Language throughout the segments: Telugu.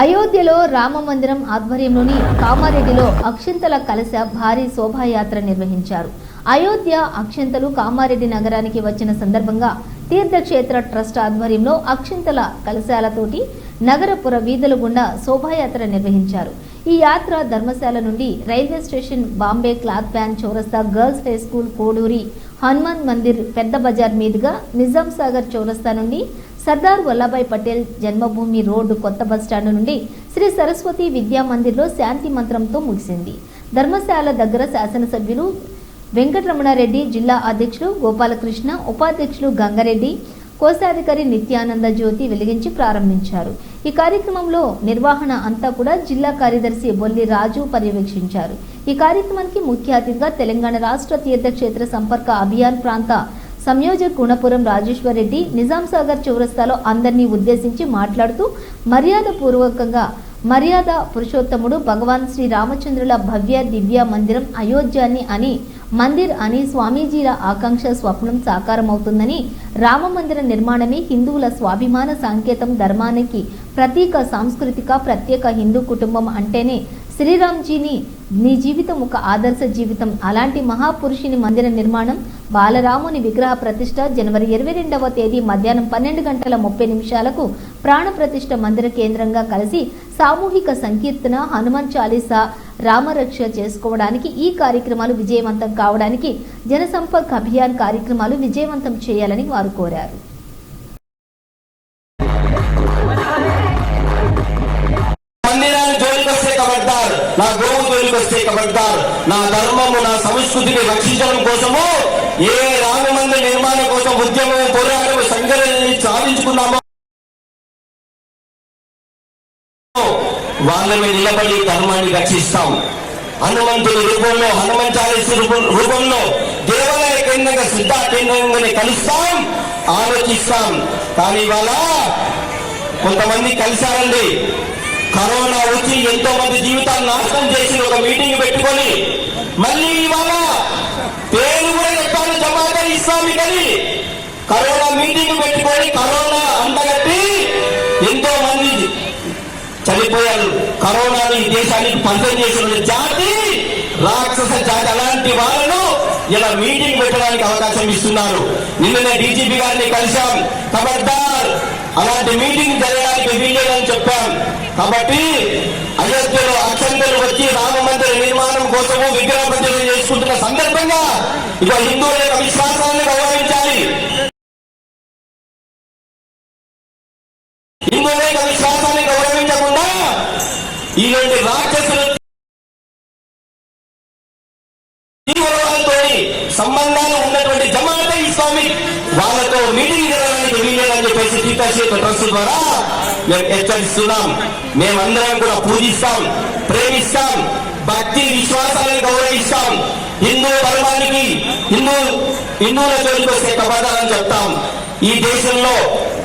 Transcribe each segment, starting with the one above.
అయోధ్యలో రామ మందిరం ఆధ్వర్యంలోని కామారెడ్డిలో అక్షింతల కలశ భారీ శోభాయాత్ర నిర్వహించారు. అయోధ్య అక్షింతలు కామారెడ్డి నగరానికి వచ్చిన సందర్భంగా తీర్థక్షేత్ర ట్రస్ట్ ఆధ్వర్యంలో అక్షింతల కలశాలతోటి నగరపుర వీధుల గుండా శోభాయాత్ర నిర్వహించారు. ఈ యాత్ర ధర్మశాల నుండి రైల్వే స్టేషన్ బాంబే క్లాత్ బ్యాన్ చౌరస్తా girls high school Koduri Hanuman Mandir Pedda Bazaar మీదుగా నిజాం సాగర్ చౌరస్తా నుండి సర్దార్ వల్లభాయ్ పటేల్ జన్మభూమి రోడ్డు కొత్త బస్టాండ్ నుండి శ్రీ సరస్వతి విద్యా మందిర్లో శాంతి మంత్రంతో ముగిసింది. ధర్మశాల దగ్గర శాసనసభ్యులు వెంకటరమణారెడ్డి జిల్లా అధ్యక్షులు గోపాలకృష్ణ ఉపాధ్యక్షులు గంగారెడ్డి కోశాధికారి నిత్యానంద జ్యోతి వెలిగించి ప్రారంభించారు. ఈ కార్యక్రమంలో నిర్వహణ అంతా కూడా జిల్లా కార్యదర్శి బొల్లి రాజు పర్యవేక్షించారు. ఈ కార్యక్రమానికి ముఖ్య అతిథిగా తెలంగాణ రాష్ట్ర తీర్థక్షేత్ర సంపర్క అభియాన్ ప్రాంత సంయోజక్ గుణపురం రాజేశ్వర్ రెడ్డి నిజాం సాగర్ చౌరస్తాలో అందరినీ ఉద్దేశించి మాట్లాడుతూ మర్యాద పూర్వకంగా మర్యాద పురుషోత్తముడు భగవాన్ శ్రీ రామచంద్రుల భవ్య దివ్య మందిరం అయోధ్యాన్ని అని మందిర్ అని స్వామీజీల ఆకాంక్ష స్వప్నం సాకారమవుతుందని రామ మందిర నిర్మాణమే హిందువుల స్వాభిమాన సంకేతం ధర్మానికి ప్రతీక సాంస్కృతిక ప్రత్యేక హిందూ కుటుంబం అంటేనే శ్రీరామ్జీని నీ జీవితం ఒక ఆదర్శ జీవితం. అలాంటి మహాపురుషుని మందిర నిర్మాణం బాలరాముని విగ్రహ ప్రతిష్ట జనవరి ఇరవై రెండవ తేదీ మధ్యాహ్నం పన్నెండు గంటల ముప్పై నిమిషాలకు ప్రాణ ప్రతిష్ట మందిర కేంద్రంగా కలిసి సామూహిక సంకీర్తన హనుమాన్ చాలీసా రామరక్ష చేసుకోవడానికి ఈ కార్యక్రమాలు విజయవంతం కావడానికి జనసంపర్క్ అభియాన్ కార్యక్రమాలు విజయవంతం చేయాలని వారు కోరారు. నా గోవు జోలికి కబడ్డారు నా ధర్మము నా సంస్కృతిని రక్షించడం కోసము ఏ రామమంది నిర్మాణం కోసం ఉద్యమం పోరాటం సంఘటనని సాధించుకున్నామో వాళ్ళ నిలబడి ధర్మాన్ని రక్షిస్తాం. హనుమంతుడి రూపంలో హనుమంత చాలీస రూపంలో దేవాలయ కేంద్రంగా సిద్ధా కేంద్రంగానే కలుస్తాం ఆలోచిస్తాం. కానీ ఇవాళ కొంతమంది కలిశారండి. కరోనా వచ్చి ఎంతో మంది జీవితాలు నాశనం చేసి ఒక మీటింగ్ పెట్టుకొని మళ్ళీ ఇవాళ పేరు కూడా చెప్పాలి జమాత ఇస్లామికని. కరోనా మీటింగ్ పెట్టుకొని కరోనా అంటగట్టి ఎంతో మంది చనిపోయారు. కరోనాని ఈ దేశానికి పంచం చేసిన జాతి రాక్షస జాతి అలాంటి వాళ్ళను ఇలా మీటింగ్ పెట్టడానికి అవకాశం ఇస్తున్నారు. నిన్ననే డీజీపీ గారిని కలిశాం. ఖబర్దార్ అలాంటి మీటింగ్ జరగడానికి వీల్లేదని చెప్పాం కాబట్టి అయోధ్యలో అత్యంతలు వచ్చి రామ మందిర నిర్మాణం కోసము విగ్రహ ప్రతిష్ఠ చేసుకుంటున్న సందర్భంగా ఇక హిందువుల యొక్క విశ్వాసాన్ని గౌరవించాలి. హిందువుల యొక్క విశ్వాసాన్ని గౌరవించకుండా ఇలాంటి రాక్షసులు తీవ్రవాదంతో సంబంధాలు ఉన్నటువంటి జమాత ఇస్లామి వాళ్ళతో మీటింగ్ జరగడానికి వీలేదని చెప్పేసి తీర్థక్షేత్ర ట్రస్ట్ ద్వారా మేము హెచ్చరిస్తున్నాం. మేమందరం కూడా పూజిస్తాం ప్రేమిస్తాం భక్తి విశ్వాసాలను గౌరవిస్తాం. హిందూ ధర్మానికి హిందూ హిందువుల జోలికి వస్తే కబాదాలని చెప్తాం. ఈ దేశంలో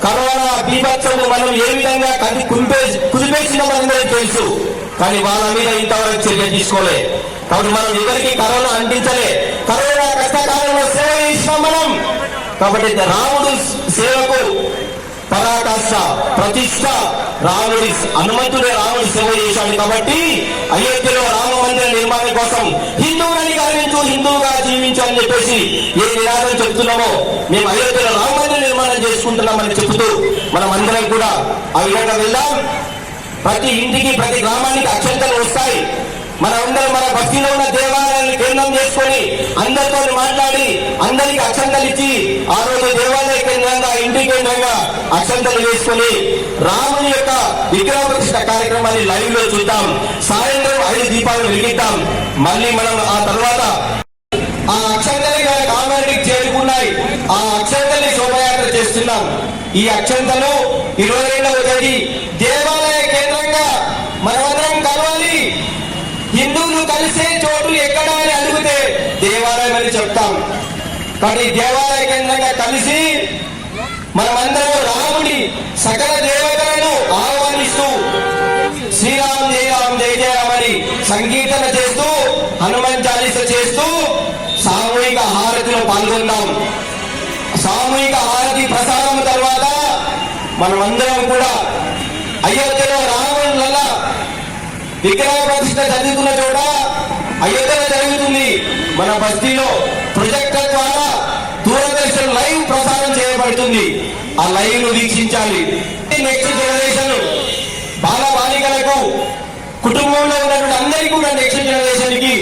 కరోనా బీభత్సము మనం ఏ విధంగా కది కుంపే కుదిపేసిన మనందరికీ తెలుసు. కానీ వాళ్ళ మీద ఇంతవరకు చర్య తీసుకోలే. కాబట్టి మనం ఎవరికి కరోనా అంటించలే కరోనా కష్టకాలంలో సేవ చేసినాం మనం. కాబట్టి రాముడు పరాకాష్ట ప్రతిష్ట రాముడి హనుమంతుడే రాముడి సేవ చేశాడు కాబట్టి అయోధ్యలో రామ మందిర నిర్మాణం కోసం హిందువులని గౌరవించు హిందువుగా జీవించాలని చెప్పేసి ఏ నినాదం చెప్తున్నామో మేము అయోధ్యలో రామ మందిర నిర్మాణం చేసుకుంటున్నామని చెబుతూ మనం అందరం కూడా ఆ విధంగా వెళ్దాం. ప్రతి ఇంటికి ప్రతి గ్రామానికి అక్షంతలు వస్తాయి. మన అందరం మన బస్తీలో ఉన్న దేవాలయాన్ని కేంద్రం చేసుకొని అందరితో మాట్లాడి అందరికి అక్షంతలు ఇచ్చి ఆ రోజు దేవాలయ కేంద్రంగా ఇంటి కేంద్రంగా అక్షంతలు వేసుకొని రాముని యొక్క విగ్రహ కార్యక్రమాన్ని లైవ్లో చూద్దాం. సాయంత్రం ఐదు దీపాలు వెలిగిద్దాం. మళ్ళీ మనం ఆ తర్వాత ఆ అక్షంతలు కామానికి చేరుకున్నాయి. ఆ అక్షంతల్ని శోభయాత్ర చేస్తున్నాం. ఈ అక్షంతలు ఇరవై రెండవ తేదీ దేవాలయ కేంద్రంగా మనమందరం కలవాలి. హిందువులు కలిసే చోటు ఎక్కడ అని అడిగితే దేవాలయం అని చెప్తాం. కానీ దేవాలయ కేంద్రంగా కలిసి మనమందరం సకల దేవతలను ఆహ్వానిస్తూ శ్రీరామ్ జయరామ్ జయ జయమని సంకీర్తన చేస్తూ హనుమాన్ చాలీస చేస్తూ సామూహిక హారతిలో పాల్గొందాం. సామూహిక హారతి ప్రసారం తర్వాత మనమందరం కూడా అయోధ్యలో రాముడు విగ్రహ ప్రతిష్ట జరుగుతున్న చోట అయోధ్యలో జరుగుతుంది. మన బస్తీలో ప్రొజెక్టర్ ద్వారా దూరదర్శన్ లైవ్ పడుతుంది. ఆ లైవ్ను వీక్షించాలి నెక్స్ట్ జనరేషన్ బాల బాలికలకు కుటుంబంలో ఉన్నటువంటి అందరికీ కూడా నెక్స్ట్ జనరేషన్కి